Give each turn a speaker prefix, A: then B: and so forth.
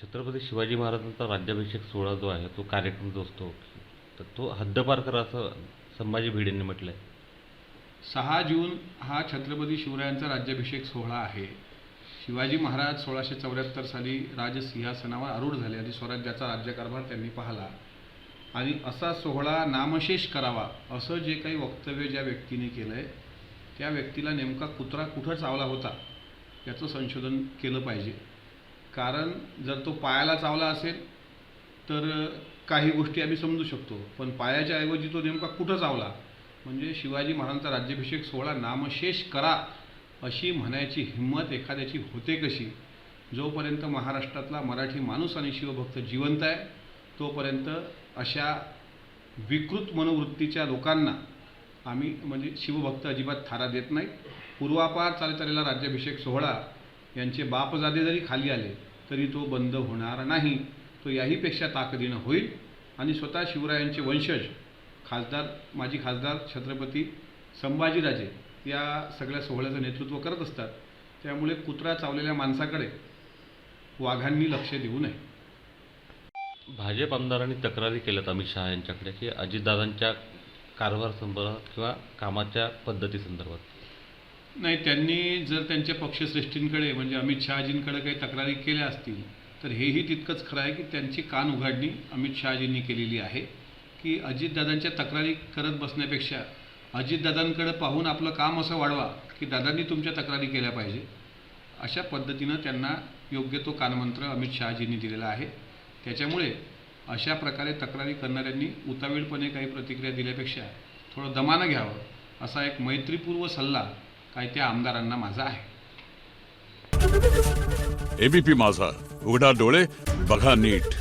A: छत्रपती शिवाजी महाराजांचा राज्याभिषेक सोहळा जो आहे तो कार्यक्रम जो असतो तर तो हद्दपार करा असं संभाजी भिडेंनी म्हटलं आहे
B: सहा जून हा छत्रपती शिवरायांचा राज्याभिषेक सोहळा आहे. शिवाजी महाराज सोळाशे चौऱ्याहत्तर साली राजसिंहासनावर आरूढ झाले आणि स्वराज्याचा राज्यकारभार त्यांनी पाहिला. आणि असा सोहळा नामशेष करावा असं जे काही वक्तव्य ज्या व्यक्तीने केलं आहे त्या व्यक्तीला नेमका कुत्रा कुठं चावला होता याचं संशोधन केलं पाहिजे. कारण जर तो पायाला चावला असेल तर काही गोष्टी आम्ही समजू शकतो. पण पायाच्या ऐवजी तो नेमका कुठं चावला? म्हणजे शिवाजी महाराजांचा राज्याभिषेक सोहळा नामशेष करा अशी म्हणायची हिंमत एखाद्याची होते कशी? जोपर्यंत महाराष्ट्रातला मराठी माणूस आणि शिवभक्त जिवंत आहे तोपर्यंत अशा विकृत मनोवृत्तीच्या लोकांना आम्ही म्हणजे शिवभक्त अजिबात थारा देत नाही. पूर्वापार चालत आलेला राज्याभिषेक सोहळा यांचे बापजादे जरी खाली आले तरी तो बंद होणार नाही. तो याहीपेक्षा ताकदीनं होईल. आणि स्वतः शिवरायांचे वंशज खासदार माजी खासदार छत्रपती संभाजीराजे या सगळ्या सोहळ्याचं नेतृत्व करत असतात. त्यामुळे कुत्रा चावलेल्या माणसाकडे वाघांनी लक्ष देऊ नये.
A: भाजप आमदारांनी तक्रारी केल्यात अमित शहा यांच्याकडे की अजितदादांच्या कारभार संदर्भात किंवा कामाच्या पद्धती संदर्भात.
B: नाही त्यांनी जर त्यांच्या पक्षश्रेष्ठींकडे म्हणजे अमित शहाजींकडे काही तक्रारी केल्या असतील तर हेही तितकंच खरं आहे की त्यांची कान उघडणी अमित शहाजींनी केलेली आहे की अजितदादांच्या तक्रारी करत बसण्यापेक्षा अजितदादांकडे पाहून आपलं काम असं वाढवा की दादांनी तुमच्या तक्रारी केल्या पाहिजे. अशा पद्धतीनं त्यांना योग्य तो कानमंत्र अमित शहाजींनी दिलेला आहे. त्याच्यामुळे अशा प्रकारे तक्रारी करणाऱ्यांनी उतावीळपणे काही प्रतिक्रिया दिल्यापेक्षा थोडं दमानं घ्यावं असा एक मैत्रीपूर्व सल्ला काय त्या आमदारांना माझा आहे.
C: एबीपी माझा. उघडा डोळे बघा नीट.